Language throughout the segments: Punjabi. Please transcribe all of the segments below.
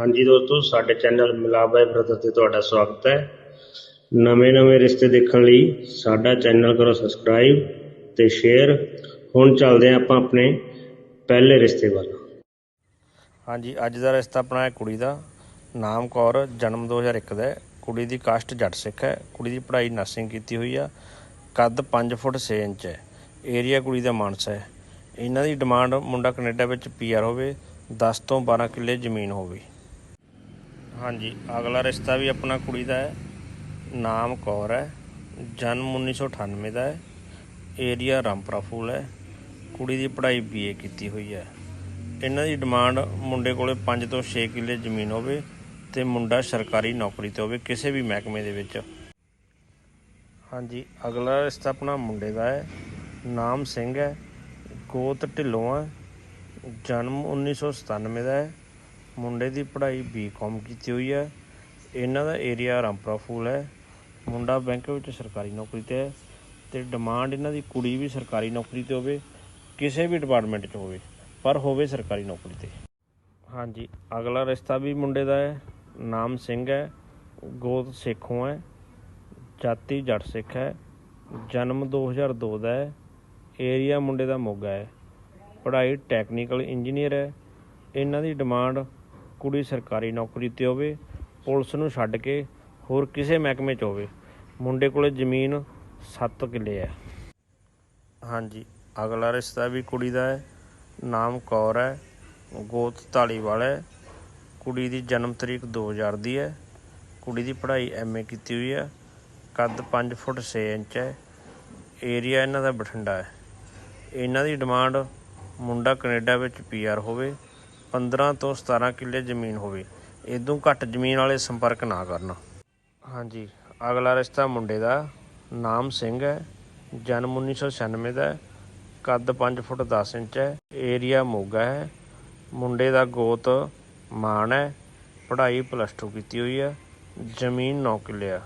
ਹਾਂਜੀ ਦੋਸਤੋ, ਸਾਡੇ ਚੈਨਲ ਮਿਲਾਬਾਈ ਬ੍ਰਦਰ ਤੇ ਤੁਹਾਡਾ ਸਵਾਗਤ ਹੈ। ਨਵੇਂ-ਨਵੇਂ ਰਿਸ਼ਤੇ ਦੇਖਣ ਲਈ ਸਾਡਾ ਚੈਨਲ ਕਰੋ ਸਬਸਕ੍ਰਾਈਬ ਤੇ ਸ਼ੇਅਰ। ਹੁਣ ਚੱਲਦੇ ਹਾਂ ਆਪਾਂ ਆਪਣੇ ਪਹਿਲੇ ਰਿਸ਼ਤੇ ਵੱਲ। ਹਾਂਜੀ, ਅੱਜ ਦਾ ਰਿਸ਼ਤਾ ਆਪਣਾ ਹੈ ਕੁੜੀ ਦਾ। ਨਾਮ ਕੌਰ, ਜਨਮ 2001 ਦਾ ਹੈ। ਕੁੜੀ ਦੀ ਕਾਸਟ ਜੱਟ ਸਿੱਖ ਹੈ। ਕੁੜੀ ਦੀ ਪੜ੍ਹਾਈ ਨਰਸਿੰਗ ਕੀਤੀ ਹੋਈ ਆ। ਕੱਦ 5 ਫੁੱਟ 6 ਇੰਚ ਹੈ। ਏਰੀਆ ਕੁੜੀ ਦਾ ਮਾਨਸਾ ਹੈ। ਇਹਨਾਂ ਦੀ ਡਿਮਾਂਡ ਮੁੰਡਾ ਕੈਨੇਡਾ ਵਿੱਚ ਪੀਆਰ ਹੋਵੇ 10 ਤੋਂ 12 ਕਿੱਲੇ ਜ਼ਮੀਨ ਹੋਵੇ। ਹਾਂਜੀ, ਅਗਲਾ ਰਿਸ਼ਤਾ ਵੀ ਆਪਣਾ ਕੁੜੀ ਦਾ ਹੈ। ਨਾਮ ਕੌਰ ਹੈ। ਜਨਮ 1998 ਦਾ ਹੈ। ਏਰੀਆ ਰਾਮਪੁਰਾ ਫੂਲ ਹੈ। ਕੁੜੀ ਦੀ ਪੜ੍ਹਾਈ ਬੀਏ ਕੀਤੀ ਹੋਈ ਹੈ। ਇਹਨਾਂ ਦੀ ਡਿਮਾਂਡ ਮੁੰਡੇ ਕੋਲੇ 5 ਤੋਂ 6 ਕਿੱਲੇ ਜ਼ਮੀਨ ਹੋਵੇ ਤੇ ਮੁੰਡਾ ਸਰਕਾਰੀ ਨੌਕਰੀ ਤੇ ਹੋਵੇ ਕਿਸੇ ਵੀ ਮਹਿਕਮੇ ਦੇ ਵਿੱਚ। ਹਾਂਜੀ, ਅਗਲਾ ਰਿਸ਼ਤਾ ਆਪਣਾ ਮੁੰਡੇ ਦਾ ਹੈ। ਨਾਮ ਸਿੰਘ ਹੈ। ਗੋਤ ਢਿੱਲੋਂ ਹੈ। ਜਨਮ 1997 ਦਾ ਹੈ। ਮੁੰਡੇ ਦੀ ਪੜ੍ਹਾਈ ਬੀਕਾਮ ਕੀਤੀ ਹੋਈ ਹੈ। ਇਹਨਾਂ ਦਾ ਏਰੀਆ ਰਾਮਪੁਰਾ ਫੂਲ ਹੈ। ਮੁੰਡਾ ਬੈਂਕ ਵਿੱਚ ਸਰਕਾਰੀ ਨੌਕਰੀ ਤੇ ਹੈ ਤੇ ਡਿਮਾਂਡ ਇਹਨਾਂ ਦੀ ਕੁੜੀ ਵੀ ਸਰਕਾਰੀ ਨੌਕਰੀ ਤੇ ਹੋਵੇ, ਕਿਸੇ ਵੀ ਡਿਪਾਰਟਮੈਂਟ 'ਚ ਹੋਵੇ, ਪਰ ਹੋਵੇ ਸਰਕਾਰੀ ਨੌਕਰੀ ਤੇ। ਹਾਂਜੀ, ਅਗਲਾ ਰਿਸ਼ਤਾ ਵੀ ਮੁੰਡੇ ਦਾ ਹੈ। ਨਾਮ ਸਿੰਘ ਹੈ, ਗੋਤ ਸੇਖੋਂ ਹੈ, ਜਾਤੀ ਜੱਟ ਸਿੱਖ ਹੈ। ਜਨਮ 2002 ਦਾ ਹੈ। ਏਰੀਆ ਮੁੰਡੇ ਦਾ ਮੋਗਾ ਹੈ। ਪੜ੍ਹਾਈ ਟੈਕਨੀਕਲ ਇੰਜੀਨੀਅਰ ਹੈ। ਇਹਨਾਂ ਦੀ ਡਿਮਾਂਡ ਕੁੜੀ ਸਰਕਾਰੀ ਨੌਕਰੀ ਤੇ ਹੋਵੇ, ਪੁਲਿਸ ਨੂੰ ਛੱਡ ਕੇ ਹੋਰ ਕਿਸੇ ਮਹਿਕਮੇ 'ਚ ਹੋਵੇ, ਮੁੰਡੇ ਕੋਲੇ ਜ਼ਮੀਨ 7 ਕਿੱਲੇ ਹੈ। ਹਾਂਜੀ, ਅਗਲਾ ਰਿਸ਼ਤਾ ਵੀ ਕੁੜੀ ਦਾ ਹੈ, ਨਾਮ ਕੌਰ ਹੈ, ਗੋਤ ਧਾਲੀਵਾਲ ਹੈ, ਕੁੜੀ ਦੀ ਜਨਮ ਤਰੀਕ 2000 ਦੀ ਹੈ, ਕੁੜੀ ਦੀ ਪੜ੍ਹਾਈ ਐਮਏ ਕੀਤੀ ਹੋਈ ਹੈ, ਕੱਦ 5 ਫੁੱਟ 6 ਇੰਚ ਹੈ, ਏਰੀਆ ਇਹਨਾਂ ਦਾ ਬਠਿੰਡਾ ਹੈ। ਇਹਨਾਂ ਦੀ ਡਿਮਾਂਡ ਮੁੰਡਾ ਕੈਨੇਡਾ ਵਿੱਚ ਪੀਆਰ ਹੋਵੇ 15 ਤੋਂ 17 ਕਿੱਲੇ ਜ਼ਮੀਨ ਹੋਵੇ, ਇਦੋਂ ਘੱਟ ਜ਼ਮੀਨ ਵਾਲੇ ਸੰਪਰਕ ਨਾ ਕਰਨ। ਹਾਂਜੀ, ਅਗਲਾ ਰਿਸ਼ਤਾ ਮੁੰਡੇ ਦਾ ਨਾਮ ਸਿੰਘ ਹੈ, ਜਨਮ 1996 ਦਾ ਹੈ, ਕੱਦ 5 ਫੁੱਟ 10 ਇੰਚ ਹੈ, ਏਰੀਆ ਮੋਗਾ ਹੈ, ਮੁੰਡੇ ਦਾ ਗੋਤ ਮਾਨ ਹੈ, ਪੜ੍ਹਾਈ ਪਲੱਸ 2 ਕੀਤੀ ਹੋਈ ਹੈ, ਜ਼ਮੀਨ 9 ਕਿੱਲੇ ਆ।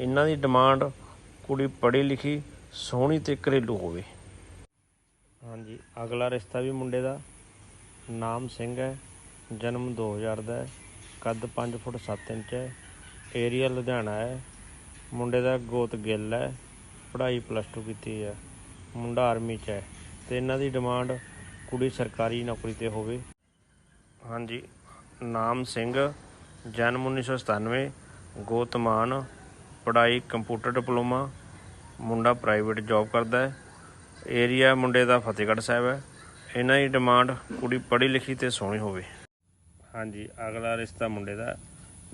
ਇਹਨਾਂ ਦੀ ਡਿਮਾਂਡ ਕੁੜੀ ਪੜ੍ਹੀ ਲਿਖੀ, ਸੋਹਣੀ ਤੇ ਘਰੇਲੂ ਹੋਵੇ। ਹਾਂਜੀ, ਅਗਲਾ ਰਿਸ਼ਤਾ ਵੀ ਮੁੰਡੇ ਦਾ ਨਾਮ ਸਿੰਘ ਹੈ, ਜਨਮ 2000 ਦਾ ਹੈ, ਕੱਦ 5 ਫੁੱਟ 7 ਇੰਚ ਹੈ ਏਰੀਆ ਲੁਧਿਆਣਾ ਹੈ, ਮੁੰਡੇ ਦਾ ਗੋਤ ਗਿੱਲ ਹੈ, ਪੜ੍ਹਾਈ ਪਲੱਸ 2 ਕੀਤੀ ਹੈ, ਮੁੰਡਾ ਆਰਮੀ 'ਚ ਹੈ, ਤੇ ਇਹਨਾਂ ਦੀ ਡਿਮਾਂਡ ਕੁੜੀ ਸਰਕਾਰੀ ਨੌਕਰੀ ਤੇ ਹੋਵੇ। ਹਾਂਜੀ, ਨਾਮ ਸਿੰਘ, ਜਨਮ 1997 ਗੋਤਮਾਨ ਪੜ੍ਹਾਈ ਕੰਪਿਊਟਰ ਡਿਪਲੋਮਾ ਮੁੰਡਾ ਪ੍ਰਾਈਵੇਟ ਜੌਬ ਕਰਦਾ ਹੈ ਏਰੀਆ ਮੁੰਡੇ ਦਾ ਫਤਿਹਗੜ੍ਹ ਸਾਹਿਬ ਹੈ। ਇਹਨਾਂ ਦੀ ਡਿਮਾਂਡ ਕੁੜੀ ਪੜ੍ਹੀ ਲਿਖੀ ਤੇ ਸੋਹਣੀ ਹੋਵੇ। ਹਾਂਜੀ, ਅਗਲਾ ਰਿਸ਼ਤਾ ਮੁੰਡੇ ਦਾ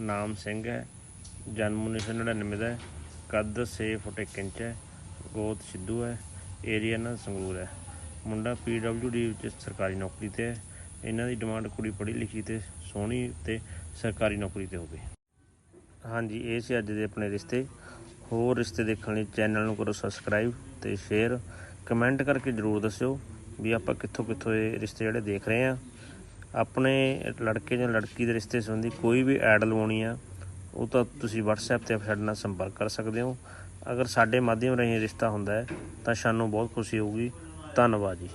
ਨਾਮ ਸਿੰਘ ਹੈ। ਜਨਮ 1999 ਦਾ ਹੈ। ਕੱਦ 6 ਫੁੱਟ 1 ਇੰਚ ਹੈ। ਗੋਤ ਸਿੱਧੂ ਹੈ। ਏਰੀਆ ਨਾ ਸੰਗਰੂਰ ਹੈ। ਮੁੰਡਾ ਪੀਡਬਲਯੂਡੀ ਵਿੱਚ ਸਰਕਾਰੀ ਨੌਕਰੀ ਤੇ ਹੈ। ਇਹਨਾਂ ਦੀ ਡਿਮਾਂਡ ਕੁੜੀ ਪੜ੍ਹੀ ਲਿਖੀ ਤੇ ਸੋਹਣੀ ਤੇ ਸਰਕਾਰੀ ਨੌਕਰੀ ਤੇ ਹੋਵੇ। ਹਾਂਜੀ, ਇਹ ਸੀ ਅੱਜ ਦੇ ਆਪਣੇ ਰਿਸ਼ਤੇ। ਹੋਰ ਰਿਸ਼ਤੇ ਦੇਖਣ ਲਈ ਚੈਨਲ ਨੂੰ ਕਰੋ ਸਬਸਕ੍ਰਾਈਬ ਤੇ ਸ਼ੇਅਰ ਕਮੈਂਟ ਕਰਕੇ ਜਰੂਰ ਦੱਸਿਓ। ਵੀ ਆਪਾਂ ਕਿੱਥੋਂ ਕਿੱਥੋਂ ਇਹ ਰਿਸ਼ਤੇ ਜਿਹੜੇ ਦੇਖ ਰਹੇ ਆ ਆਪਣੇ ਲੜਕੇ ਜਾਂ ਲੜਕੀ ਦੇ ਰਿਸ਼ਤੇ ਸੰਬੰਧੀ ਕੋਈ ਵੀ ਐਡ ਲਵਾਉਣੀ ਆ, ਉਹ ਤਾਂ ਤੁਸੀਂ WhatsApp ਤੇ ਸਾਡੇ ਨਾਲ ਸੰਪਰਕ ਕਰ ਸਕਦੇ ਹੋ। ਅਗਰ ਸਾਡੇ ਮਾਧਿਅਮ ਰਾਹੀਂ ਰਿਸ਼ਤਾ ਹੁੰਦਾ ਹੈ, ਤਾਂ ਸਾਨੂੰ ਬਹੁਤ ਖੁਸ਼ੀ ਹੋਊਗੀ। ਧੰਨਵਾਦ ਜੀ।